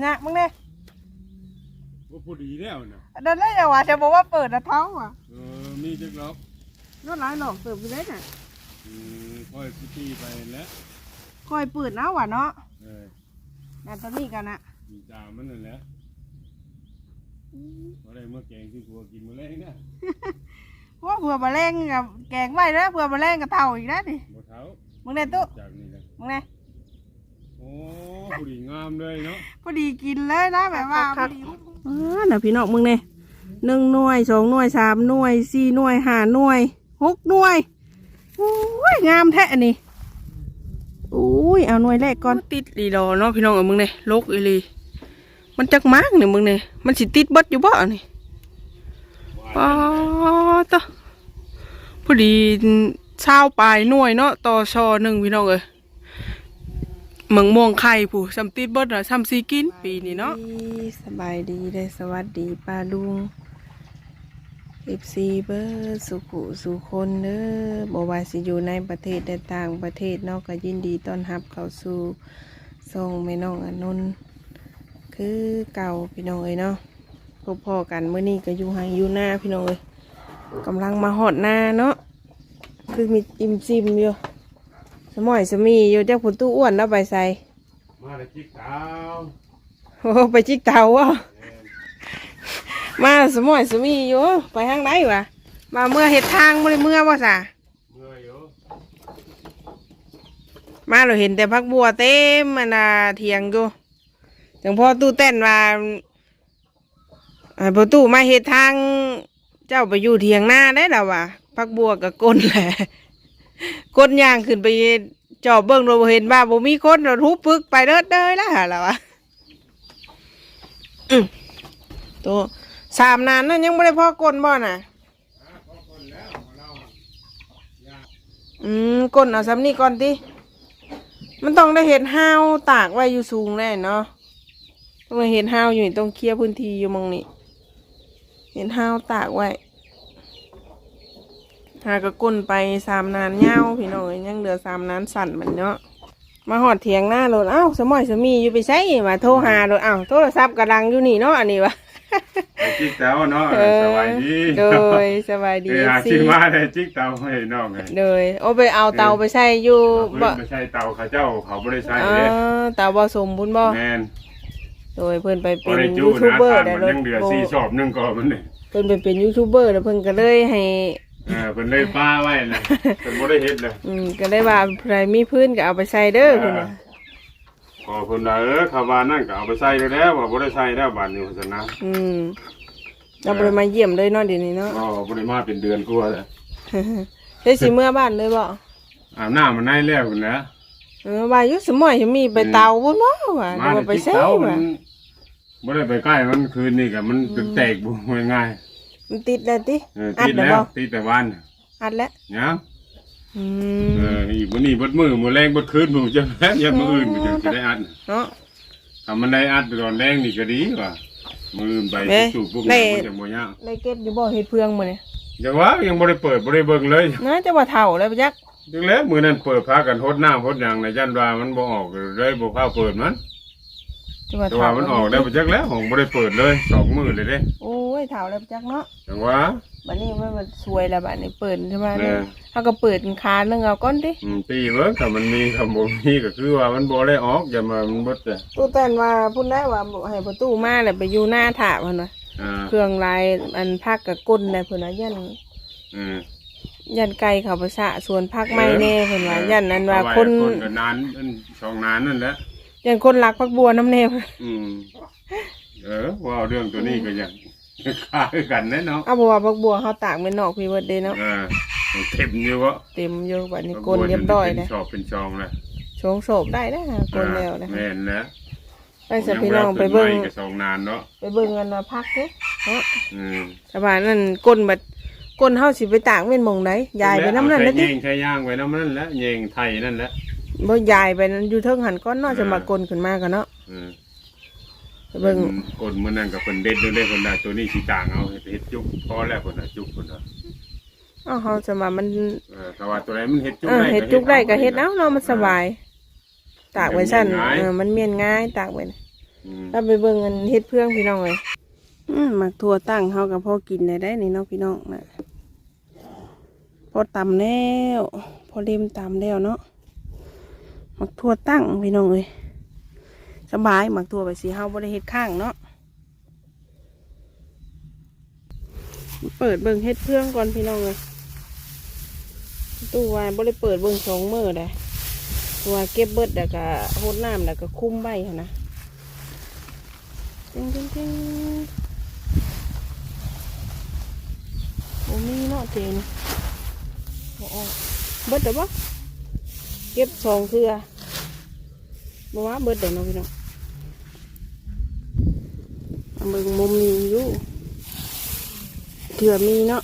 นะมึงเนี่ยว่าผู้ดีแล้วนะเดินได้ยังวะจะบอกว่าเปิดนะท้องว่ะเออมีจักรอบรถร้ายหลอกเปิดไปเลยน่ะอืมค่อยพิธีไปแล้วคอยเปิดนะว่ะเนาะเออนั่นตอนนี้กันนะมีตามมันนั่นแหละอะไรเมื่อแกงที่ผัวกินมาแล้วเนี่ยว่าเผื่อมาแรงกับแกงไว้แล้วเผื่อมาแรงกับเต่าอีกนะดิบ่เท้ามึงเนี่ยตุ๊จากนี่แหละมึงเนี่ย โอ้ผู้ดีงามเลยเนาะพอดีกินเลยนะแบบว่าพอดีอ๋อน่ะพี่น้องมึงเนี่ยหนึ่งหน่วยสองหน่วยสามหน่วยสี่หน่วยห้าหน่วยหกหน่วยโอ้ยงามแท้อันนี้อุ้ยเอาหน่วยแรกก่อนติดลีดอเนาะพี่น้องเอ้ยมึงเนี่ยลกอีหลี มันจักมากเนี่ยมึงเนี่ยมันสิติดเบิดอยู่บ่อันนี่ป้าตะพอดีเช้าปลายหน่วยเนาะต่อชอหนึ่งพี่น้องเอ้ย เมืองม่วงไข่ผู้ซัมติดเบิดน่ะซัมซีกินปีนี้เนาะสบายดีได้สวัสดีป้าลุงเอฟซีเบอร์สุขุสุคนเด้อบ่ว่าสิอยู่ในประเทศและต่างประเทศเนาะก็ยินดีต้อนรับเข้าสู่ส่งแม่น้องอนนคือเก่าพี่น้องเอ้ยเนาะพบพ่อกันเมื่อนี้ก็อยู่ไห้อยู่หน้าพี่น้องเอ้ยกำลังมาหอดหน้าเนาะคือมีอิ่มซิมอยู่ สมอยสมีอยู่เจ้าผุนตู้อ้วนแล้วไปใส่มาเลยจิกเท้าโอ้ไปจิกเตาวะมาสมอยสมีอยู่ไปทางไหนวะมาเมื่อเห็ดทางบ่ได้เมื่อบ่สะเมื่อยอยู่มาเราเห็นแต่พักบัวเต็มมันน่ะเถียงอยู่จังพ่อตู้เต้นว่าไอ้พ่อตู้มาเห็ดทาง เจ้าไปอยู่เถียงหน้าได้แล้ววะพักบัวกับก้นแหละ ก้นย่างขึ้นไปจอบเบิ้งเราเห็นว่าบ่มีคนเราทุบปึกไปเด้อเด้อล้วหาแล้ววะตัวสามนานนั่นยังไม่ได้พ่อกลนบ่น่ะอืมกลนเอาซ้ำนี่ก่อนติมันต้องได้เห็นห้าวตากไว้อยู่สูงแน่เนาะต้องเห็นห้าวอยู่ต้องเคลียร์พื้นที่อยู่มองนี้เห็นห้าวตากไว้ หากระก้นไปสามนานเงาวพี่น้องเอ้ยยังเหลือสามนานสั่นมันเนาะมาหอดเถียงหน้าโลดเอ้าสมอยสมีอยู่ไปใช้มาโทรหาโลดเอ้าโทรศัพท์กระดังอยู่นี่เนาะอันนี้วะไปจิกเท้าเนาะเออสบายดีโดยสบายดีเออหาสิชิมาได้จิกเท้าให้น้องไงโดยโอ้ไปเอาเตาไปใช้อยู่เพิ่บ่นไม่ใช่เตาเขาเจ้าเขาไม่ได้ใช้อ่าเด้เตาบ่สมบุญบ่แมนโดยเพิ่นไปพเป็อนได้จูยูทูบนะเบอร์ตามได้มันรถยังเหลือโบสี่ชอบหนึงก็มันนี่เพิ่นไปเป็นยูทูบเบอร์แล้วเพิ่นก็เลยให้ เออเพิ่นเลยป้าไว้เลยเพิ่นบ่ได้เฮ็ดเลยอืมก็ได้ว่าใครมีพื้นก็เอาไปใส่เด้อเพิ่นน่ะพอเพิ่นว่าเออเขาว่านั่นก็เอาไปใส่ได้แล้วว่าบ่ได้ใส่แล้วบาดนี้ว่าซั่นนะอืมเราบ่ได้มาเยี่ยมเลยเนาะเดี๋ยวนี้เนาะอ๋อบ่ได้มาเป็นเดือนกว่าแล้วได้สิเมื่อบ้านเลยบ่อาบน้ำมันได้แล้วพุ่นนะเออว่าอยู่สมอยจะมีไปเตาบ่เนาะว่ามาเดี๋ยวว่าไปที่ใส่เช้ามัว่านบ่ได้ไปใกล้มันคืนนี่ก็มันแตกบ่ง่าย มันติดแล้วติๆเอออัดติดแล้วแล้วบ่ติดแต่วันอัดแล้วเนี่ยอืมเอออีกมื้อนี้เบิดมื้อมื้อแรงเบิดคืนมื้อจะแล้วอย่ามื้ออื่นมันจะได้อัดเนาะ ถ้ามันได้อัดตอนแรงนี่ก็ดีว่ะมื้ออื่นไปเอ๊ะสู่พวกได้ นี้มันจะบ่ยากได้เก็บอยู่บ่เฮ็ดเพืองมื้อนี้อย่าว่ายังบ่ได้เปิดบ่ได้เบิ่งเลยน่าจะว่าเฒ่าแล้วปะจักจังแล้วมื้อนั้นเปิดพากันฮดน้ำฮดหยังในยันว่ามันบ่ออกเลยบ่พาเปิดมัน จะว่าแต่เฒ่าว่ามันออกได้บ่จักแล้วของบ่ได้เปิดเลยสองมื้อเลยเด้โอ้ยเฒ่าแล้วปะจักเนาะจังว่าบัดนี้มันมันสวยแล้วบัดนี้เปิดใช่ไหมแม่เฮาก็เปิดคานนึงเอาก่อนดิอืมตีเบิ่งถ้ามันมีถ้าบ่มีก็คือว่ามันบ่ได้ออกอย่ามามันเบิดจ้ะตู้เต้นว่าพุ่นได้ว่าบ่ให้ประตูมาแล้วไปอยู่หน้าถาเพิ่นว่าอ่าเครื่องลายอันพักกับก้นได้เพิ่นว่ายันอืมยันไก่เขาไปสะส่วนพักไม้แน่เพิ่นว่ายันนั้นว่าเอไคนคนก็นานอันสองนานนั่นแหละ ยันคนรักพักบัวน้ำแน่อืม เออว่าเรื่องตัวนี้ก็ยังคล้ายกันแน่เนาะเอาบ่ว่าพักบัวเฮาตากเป็นนอกพี่เบิดเด้เนาะเออมันเข็มอยู่วะเต็มอยู่บัดนี้ก้นเรียบร้อยเป็นนะชอบเป็นชองเลยชงโศบได้นะก้นแล้วนะแม่นแล้วไปสัพี่น้องไปเบิ่งก็สองนานเนาะไปเบิ่งกันว่าพักเด้เนาะอืมสบายนั่นก้นบัดก้นเฮาสิไปตากเป็นหมองไหนยายไปน้ำนั่นแล้แล้ววติเยงใช้ย่างไว้น้ำนั่นแหล้วเยงไทยนั่นแหละ บ่ยายไปนั้นอยู่เทิงหันก้อนเนาะจะมากลนขึ้นมากันเนาะอืมไปเบิ่งกดมันนั่นกับคนเด็ดด้วยเลยคนได้ตัวนี้สีต่างเอาเฮ็ดจุกพอแล้วคนน่ะจุกคนน่ะอ้าวเฮาจะมามันเออแต่ว่าตัวไหนมันเฮ็ดจุกเออได้เฮ็ดจุกได้ก็เฮ็ดเอาเนาะมันสบาย ตากไว้ซั่นมันเมียนง่ายเออมันเมียนง่ายตากไว้น่ะอืมถ้าไปเบิ่งเงินเฮ็ดเพื่องพี่น้องเลยอืมหมักถั่วตั้งเฮากับพ่อกินได้ได้นี่เนาะพี่น้องนะพอตำแล้ว พอเล่มตำแล้วเนาะห มักถั่วตั้งพี่น้องเลยสบายหมักถั่วไปสีเฮาบ่ได้เฮ็ดข้างเนาะเปิดเบิ่งเฮ็ดเพื่องก่อนพี่น้องเลยตู้วายบ่ได้เปิดเบิ่งสองมือได้ตัวเก็บเบิดแล้วก็โหดน้ำแล้วก็คุ้มใบนะจริงจริงจริงโอ้มีเนาะเจนโอ้เบิดเดี๋ยวบ่เก็บสองเทื่อ บ่ว่าเบิดเดี๋ยวเนาะพี่น้องเบิ่งมุมนี้อยู่เทื่อมีเนาะ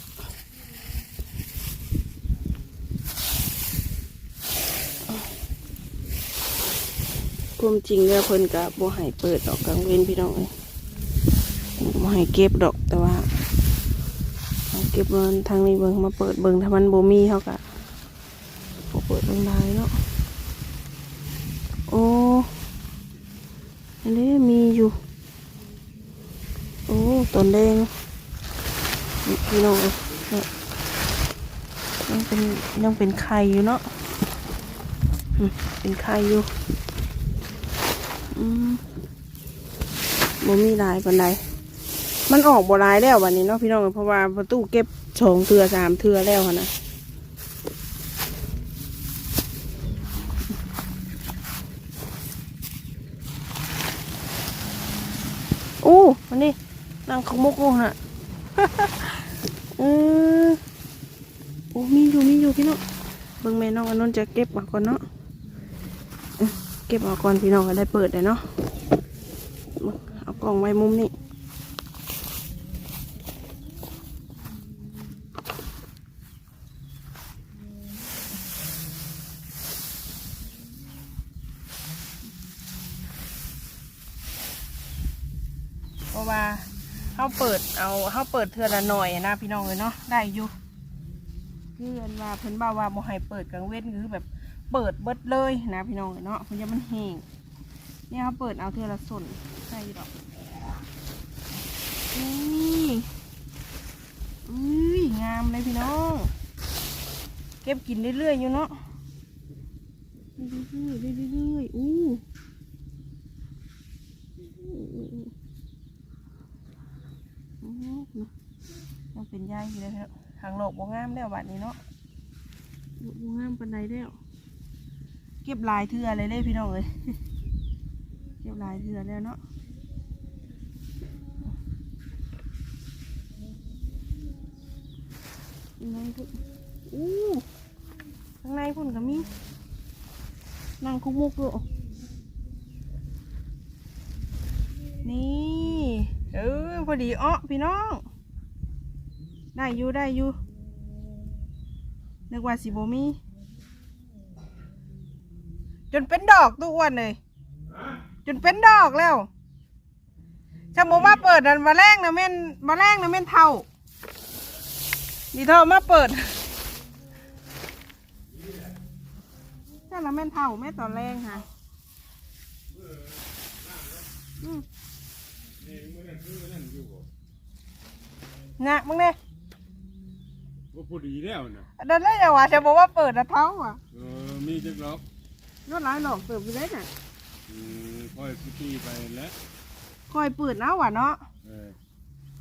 ความจริงแล้วเพิ่นกับบ่ให้เปิดดอกกลางเว้นพี่น้องเอ้ยบ่ให้เก็บดอกแต่ว่าเอาเก็บเงินทางนี้เบิ่งมาเปิดเบิ่งถ้ามันบ่มีเฮาก็บ่เปิดเบิ่งได้เนาะโอ้ อันนี้มีอยู่ โอ้ต้นแดงพี่น้องเอ้ยเนี่ยยังเป็นยังเป็นไข่อยู่เนาะเป็นไข่อยู่มบ่มีลายปานใดมันออกบ่ลายแล้ววันนี้เนาะพี่น้องเพราะว่าประตูเก็บสองเทือสามเทือแล้วนะ อู้มันนี่นั่งขมุกงงน่ะเออโอ้มีอยู่มีอยู่พี่น้องเบิ่งแม่น้องอนนท์จะเก็บอวก่อนเนาะเก็บออกก่อนพี่น้องก็ได้เปิดเลยเนาะเอากล่องไว้มุมนี้เพราะว่า เขาเปิดเอาเขาเปิดเทือละหน่อยนะพี่น้องเลยเนาะได้อยู่คืออันว่าเพิ่นบ่าว่าบ่ให้เปิดกลางเว้นคือแบบเปิดเบิดเลยนะพี่น้องเลยเนาะเพิ่นจะมันแห้งเนี่ยเขาเปิดเอาเทือละส่วนใช่ดอกนี่อุ้ยงามเลยพี่น้อง เก็บกินเรื่อยๆอยู่เนาะเรื่อยๆเรื่อยๆอู้อู้อู้ยังเป็นยาย อยู่เลยครับทางโลกบ่งามแล้วบัดนี้เนาะโลกบ่งามปานใดแล้วเก็บลายเทือเลยเลยพี่น้องเลยเก็บลายเทือแล้วเนาะยังไงพุ่นอู้ข้างในพุ่นก็มีนั่งคุกมุกอยู่นี่ เออพอดีอ้อพี่น้อง ได้อยู่ได้อยู่นึกว่าสิบมี จนเป็นดอกตัวอ้วนเลย จนเป็นดอกแล้วชะโมมาเปิดนันมาแรงนะแม่นมาแรงนะแม่นเท่าดีเท่ามาเปิดใช่ละแม่นเท่าแม่ตอนแรงค่ะนะมึงเนี่ย ว่าพอดีแล้วนะเดินได้ยังวะชะโมว่าเปิดนะเท่าอะเออมีจักรอบยอดร้ายหรอกเปิดไปได้น่ะอืมค่อยพุตี้ไปแล้วคอยเปิดนะวะเนาะเออ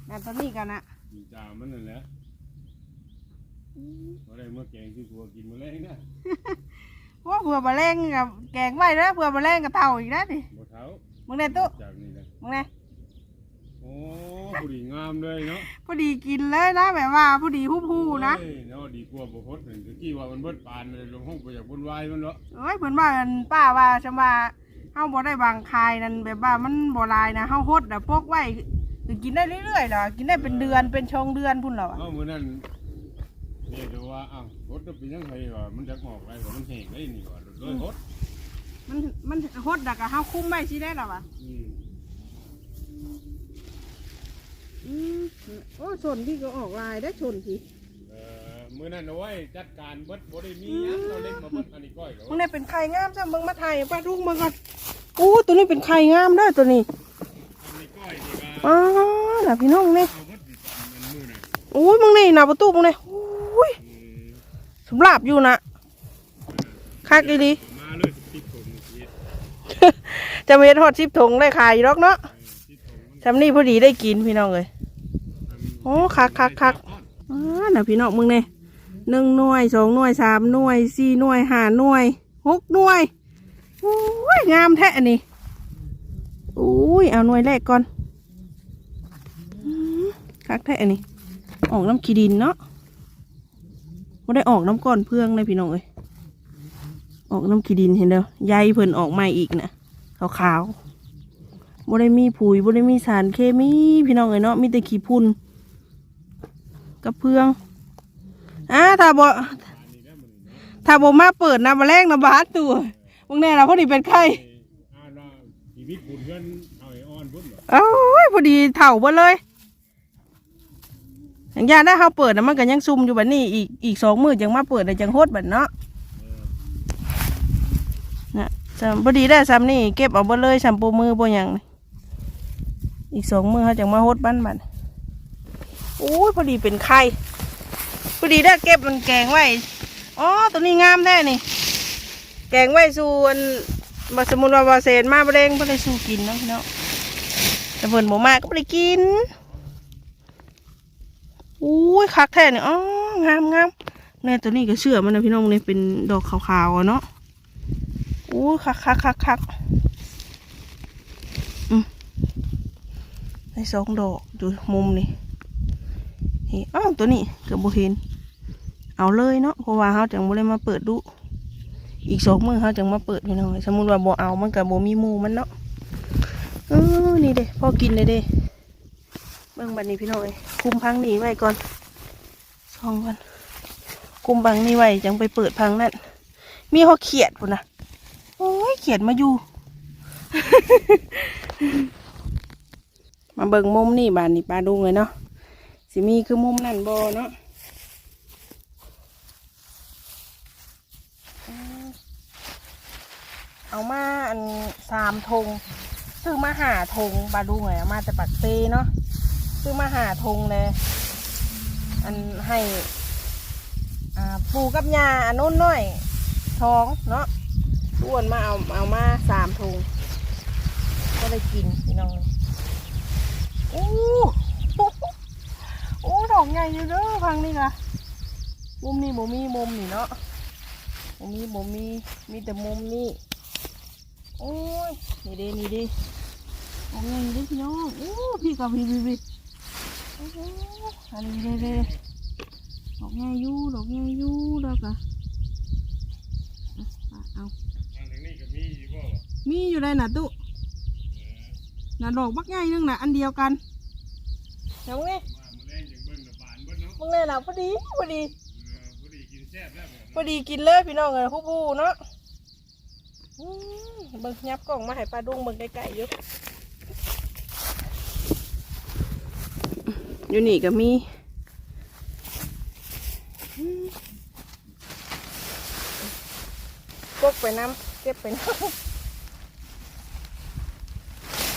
แต่ตอนนี้กันนะมีจามันนั่นแหละพอได้เมื่อแกงที่ตัวกินมาแล้วนะว่าเผื่อมาแรงกับแกงไว้แล้วเผื่อมาแรงกับเต่าอีกนะดิบ่เท้ามึงเนี่ยตุ๊จากนี่นะมึงเนี่ยโอ้พอดีงามเลยเนาะพอดีกินเลยนะแบบว่าพอดีฮู้ฮู้นะเอ้ยเนาะดีกว่าบ่พดหนึ่งตะกี้ว่ามันเบิดปานเลยลงห้องไปจากบนวายมันเนาะเอ้ยเพิ่นว่าอั่นป้าว่าชำว่าเฮาบ่ได้บางคายนั่นแบบว่ามันบ่ลายนะเฮาฮดน่ะพกไว้คือกินได้เรื่อยๆเหรอกินได้เป็นเดือนเป็นชงเดือนพุ่นเหรอวะเอ้ามื้อนั้นเนี่ยดูว่าอ้าวพดจะเป็นยังไงวะมันจะออกไปว่ามันแห้งได้นี่ว่าโดยพดมันมันฮดน่ะก็เฮาคุ้มไว้สิได้ล่ะวะอืม อืมโอ้ชนพี่ก็ออกลายได้ชนพี่เอ่อมื้อนั้นเอาไว้จัดการเบิดบ่ได้มีหยังเราเล่นมาเบิดอันนี้ก้อยก็มึงได้เป็นไข่งามซะมึงมาถ่ายป้าทุ่งมึงก่อนอู้ตัวนี้เป็นไข่งามเด้อตัวนี้อ๋อน่ะพี่น้องนี่เอาวัดดิบมันมือน่ะโอ้ยมึงนี่หน้าประตูมึงนี่โอ้ยอืมสำหรับอยู่นะคักอีดีมาเลยติดผมเฮ็ดจะเม็ดฮอดชิปถงได้ขายอยู่หรอกเนาะเออติดผมมันจำนี่พอดีได้กินพี่น้องเลยทำโอ้คักคักคักอ๋อน่ะพี่น้องมึงเนี่ยหนึ่งหน่วยสองหน่วยสามหน่วยสี่หน่วยห้าหน่วยหกหน่วยโอ้ยงามแท้นนี้โอ้ยเอาหน่วยแรกก่อนคักแท้นนี้ออกน้ำขี้ดินเนาะไม่ได้ออกน้ำก้อนเพื่องเลยพี่น้องเอ้ยออกน้ำขี้ดินเห็นเด้อใยเพิ่นออกใหม่อีกนะขาวๆบ่ได้มีปุ๋ยบ่ได้มีสารเคมีพี่น้องเอ้ยเนาะมีแต่ขี้พุ่น กับเพื่องอ่าถ้าบ่ถ้าบ่มาเปิดน้ำมาแรงน้ำบาดตัวมึงแน่ละพอดีเป็นไข้อ่าเราชีวิตบุญเพื่อนเอาไอ้อ้อนพุ่นเหรอเอ้ยพอดีเถ่าเบ่เลยอย่างยาได้เขาเปิดนะมันก็ยังซุ่มอยู่แบบนี้อีกอีกสองมือยังมาเปิดเลยจังโฮดแบบเนาะนะจำพอดีได้ซ้ำนี่เก็บเอาเบ่เลยซ้ำปูมือปูหยังนี่อีกสองมือเขาจังมาโฮดบ้านบันโอ้ยพอดีเป็นไข่พอดีได้เก็บมันแกงไว้อ๋อตัวนี้งามแท้นี่ แกงไว้สู่อันบสมุนวาบาเซนมาบะเรงเพื่อได้สู่กินเนาะพี่เนาะแต่เพิ่นบ่มาก็บ่ได้กินอุ้ยคักแท้นี่ยอ๋องามงามแน่ตัวนี้ก็เชื่อมันนะพี่น้องเนี่ยเป็นดอกขาวๆอะเนาะอู้คักคักคักคักอืมในสองดอกดูมุมนี่ นี่อ้าวตัวนี้เกือบบ่เห็น เอาเลยเนาะเพราะว่าเขาจังบ่ได้มาเปิดดู อีกสองมือเขาจังมาเปิดพี่น้องสมมติว่าบ่เอามันกับบ่มีมูมันเนาะเออนี่เด้พอกินเลยเด้เบิ่งบัดนี้พี่น้องเอ้ยคุมพังนี้ไว้ก่อนสองก่อนคุมพังนี้ไว้จังไปเปิดพังนั่นมีเขาเขียดปุ่นนะโอ้ยเขียนมาอยู่ มาเบิ่งมุมนี่บานนี่ปลาดุงเลยเนาะ สิมีคือมุมนั่นบอเนาะเอามาอันสามธงซื้อมาหาธงปลาดุงเลยเอามาแต่ปักเซเนาะซื้อมาหาธงเลยอันให้ปูกับยาอันนู้นหน่อยท้องเนาะอ้วนมาเอาเอามาสามถุงก็ได้กินพี่น้องโอ้ อ้ดอกใหญ่อยู่เด้อพังนี่ค่ะมุมนี้บ่มีมุมนี่เนาะบ่มีบ่มีมีแต่มุมนี้โอ้ยนี่เด้นี่เด้ดอกใหญ่อยู่เด้อพี่น้องโอ้พี่กับพี่พี่พี่โอ้โหอันนี้เด้เด้ดอกใหญ่อยู่ดอกใหญ่อยู่แล้วก็อะเอาทางทางนี้ก็มีอยู่บ่มีอยู่ในน่ะตุน่ะดอกบักง่ายนึงน่ะอันเดียวกันเดี๋ยวนี่ มึงเลยน่ะพอดีพอดีเออพอดีกินแซ่บแล้วแบบพอดีกินเลยพี่น้องเลยฮู้บูเนาะอืมเบิ่งยับกล่องมาให้ปลาดุงเบิ่งไกลๆอยู่อยู่นี่ก็มีอืมกกไปน้ำเก็บไปน้ำ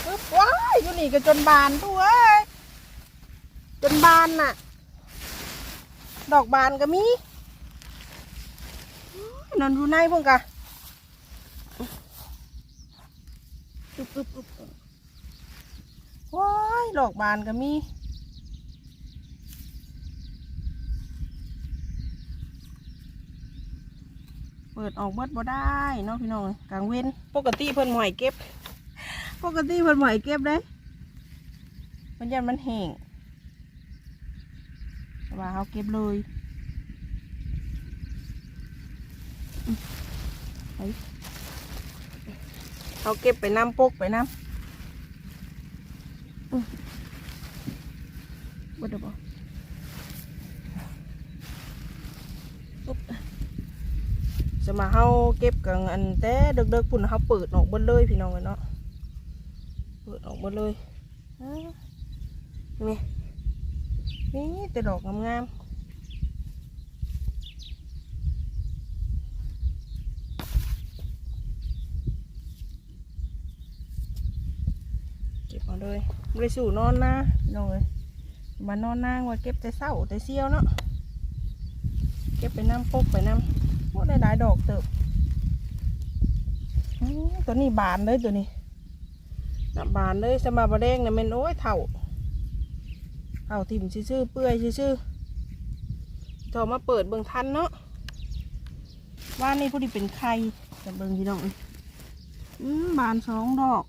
ปึ๊บว้ายอยู่นี่ก็จนบานตัวเอ้ยจนบานน่ะ ดอกบานก็มีอื้อนอนอยู่ในพวกกะอึบอึบอึบว้ายดอกบานก็มีเปิดออกเบิดบ่ได้เนาะพี่น้องกลางเว้นปกติเพิ่นหมอยเก็บ ปกติเพิ่นหมอยเก็บได้มันยันมันแห้งแต่ ว่าเขาเก็บเลยอืมไปเขาเก็บไปน้ำปกไปน้ำอืมเบิดเดี๋ยวบ่ปุ๊บจะมาเฮาเก็บกันอันแต่เด็กๆพุ่นเฮาเปิดออกเบิดเลยพี่น้องเนาะ เปิดออกเบิดเลยอ้านี่ นี่แต่ดอกงามเก็บมาเลยไม่ได้สู่นอนนะพี่น้องเลยมานอนนางว่าเก็บแต่เศร้าแต่เสี้ยวเนาะเก็บไปน้ำปกไปน้ำโอ้ได้หลายดอกเติบอื้อตัวนี้บานเลยตัวนี้น่ะบานเลยสมาบะแดงนะแมันโอ้ยเถ่า เถ่าทิ่มชื่อๆเปื่อยชื่อๆต่อมาเปิดเบิ่งทันเนาะว่านี่ผู้ดีเป็นใครจะเบิ่งพี่น้องอืมบานสองดอก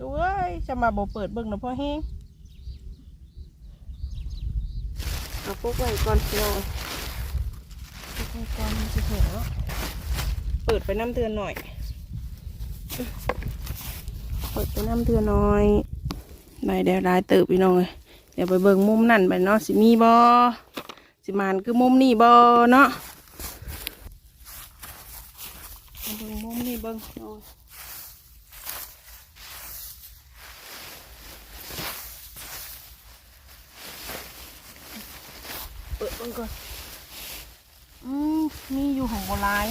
ตัวเอ้ยจะมาบ่เปิดเบิ่งนะพ่อแห้งเอาพวกไว้ก่อนพี่น้องพวกไว้ก่อนมันจะเถอะเนะเปิดไปน้ำเตือนหน่อย เปิดไปน้ำเตือนหน่อย ได้เดียวได้เติบพี่น้องเลยเดี๋ยวไปเบิ่งมุมนั่นไปเนาะสิมีบอสิมานคือมุมนี่บอเนาะเบิ่งมุมนี่เบิ่งเอาเปิดเบิ่งก่อนอืมมีอยู่ของโบราณ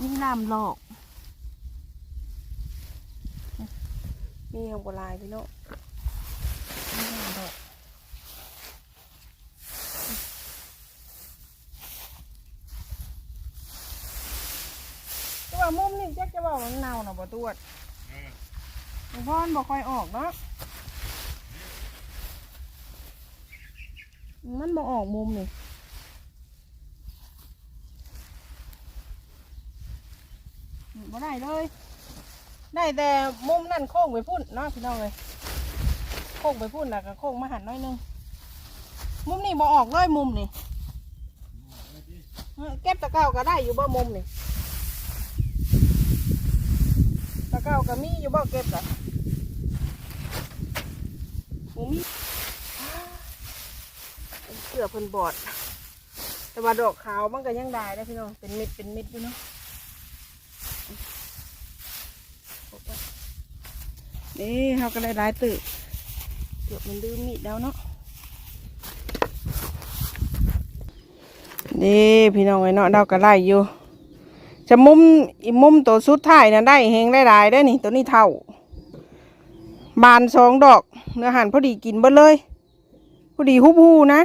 นี่ลามหลอก มีของโบราณพี่น้องมีหางดอกจะว่ามุมนี่แจ๊กจะบอกว่ามันเน่าหน่ะบ่ตรวจหลวงพ่อมันบอกค่อยออกเนาะ มันบ่ออกมุมนี่บ่ได้เลย ได้แต่มุมนั่นโค้งไปพุ่นเนาะพี่น้องเลยโค้งไปพุ่นแล้วก็โค้งมาหันน้อยนึงมุมนี่บ่ออกเลยมุมนี่เก็บตะเก้าก็ได้อยู่บ่มุมนี่ตะเก้าก็มีอยู่บ่เก็บก็มุมีเสือเพิ่นบอด แต่ว่าดอกขาวมันก็ยังได้ได้พี่น้องเป็นเม็ดเป็นเม็ดอยู่เนาะ นี่เขาก็ได้หลายตื่นเกือบมันดื้อมีดแล้วเนาะนี่พี่น้องไอ้เนาะเราก็ไล่อยู่ จะมุมอีมุมตัวสุดท้ายนะได้เฮงได้หลายได้นี่ตัวนี้เท่า บานสองดอก เนื้อหันพอดีกินเบิดเลยพอดีฮุบฮูนะ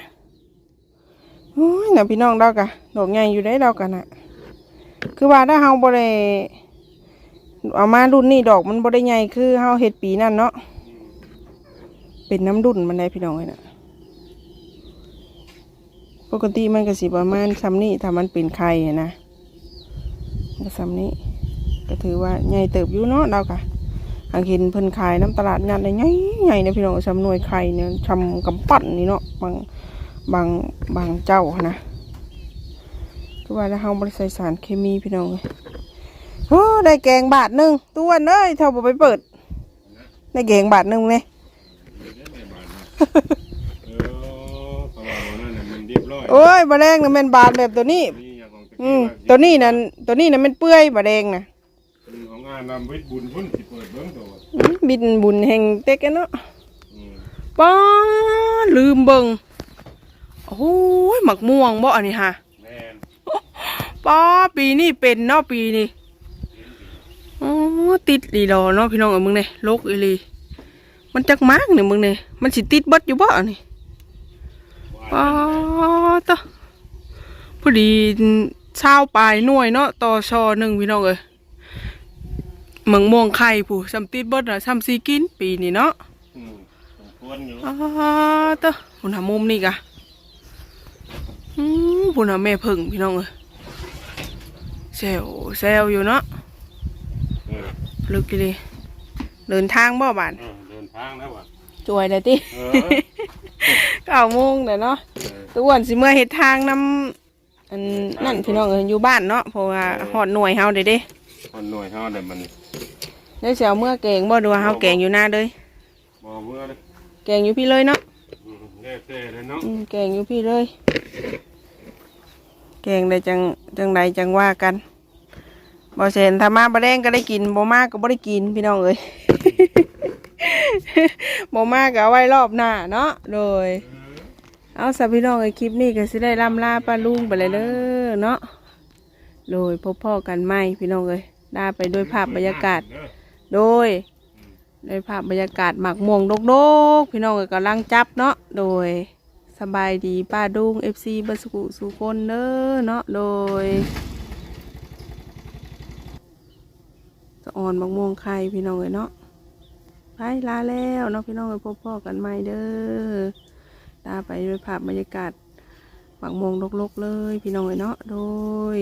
โอ้ยน่ะพี่น้องเรากะดอกใหญ่อยู่ได้เรากันนะคือว่าถ้าเฮาบ่ได้ เอามารุ่นนี้ดอกมันบ่ได้ใหญ่คือเฮาเฮ็ดปีนั่นเนาะเป็นน้ำดุนมันได้พี่น้องเลยนะปกติมันก็สิประมาณซ้ำนี้ถ้ามันเป็นไข่นะก็ซ้ำนี้ ก็ถือว่าใหญ่เติบอยู่เนาะเรากะหางเห็นเพิ่นขายน้ำตลาดนัดเลยใหญ่ใหญ่นะพี่น้องซ้ำหน่วยไข่เนี่ยชำกำปั้นนี่เนาะบางบางบางเจ้านะคือว่าแล้วเฮาบ่ได้ใส่สารเคมีพี่น้องเลย โอ้ได้แกงบาทหนึ่งตัวเอ้ยเท่าบ่ไปเปิด ได้แกงบาทหนึ่งเลยเออเพราะว่าวันนั้นน่ะมันเรียบร้อยโอ้ยบะแดงน่ะแม่นบาทแบบตัวนี้นี่อย่างของตะอืกี้มว่าตัวนี้นั่นตัวนี้น่ะแม่นเปื่อยบะแดงน่ะอืมของงานนำวิทย์บุญพุ่นสิเปิดเบิ้งตัวอืมบินบุญแห่งเต็กกันเนาะอืมป้าลืมเบิ่งโอ้ยหมักม่วงบ่อันนี้ฮะแม่นป้าปีนี้เป็นเนาะปีนี้อ๋อ ติดอีดอเนาะพี่น้องเอ้ยมึงเนี่ยโลกอีหลีมันจักมากเนี่ยมึงเนี่ยมันสิติดเบิดอยู่บ่อันนี้ปาตะพอดีเช้าปลายหน่วยเนาะต่อชอหนึ่งพี่น้องเอ้ยเมืองม่วงไข่ผู้ซัมติดเบิดอะซัมซีกินปีนี้เนาะอืมสมควรอยู่ปาตะพุ่นหามุมนี่กะอืมพุ่นหาแม่เพิ่งพี่น้องเอ้ยแซวแซวอยู่เนาะเออ ลึกอีเลยเดินทางบ่บานเออเดินทางแล้วว่ะจวยเลยติเออเก้าโมงเด้อเนาะเออตัวอ้วนสิเมื่อเฮ็ดทางนำอันนั่นพี่น้องเอ้ยอยู่บ้านเนาะเพราะว่าหอดหน่วยเฮาเด้เด้คนหน่วยเฮาเนี่ยมันเดี๋ยวสิเอาเมื่อแกงบ่ดูว่าเฮาแกงอยู่หน้าเลยบ่เมื่อเลยแกงอยู่พี่เลยเนาะอืมแน่แต่เลยเนาะอืมแกงอยู่พี่เลย แกงได้จังจังใดจังว่ากัน บ่เซนถ้ามาบ่แดงก็ได้กินบ่มาก็บ่ได้กินพี่น้องเอ้ยบ่มาก็เอาไว้รอบหน้าเนาะโดย เอาสับพี่น้องไอ้คลิปนี้ก็สิได้ล่ำลาป้าลุงไปเลยเด้อเนาะโดยพบพ่อกันไหมพี่น้องเลยได้ไปด้วยภาพบรรยากาศเด้อโดยโดยภาพบรรยากาศหมักม่วงดดกๆพี่น้องก็กำลังจับเนาะโดยสบายดีป้าดุงเอฟซีบัสกุสุคนเด้อเนาะโดยสะ อ่อนหมักม่วงไข่พี่น้องเอ๋ยเนาะไปลาแล้วเนาะพี่น้องเลยพบพ่อกันใหม่เด้อลาไปด้วยภาพบรรยากาศหมักม่วงลกๆเลย พี่น้องเอ๋ยเนาะโดย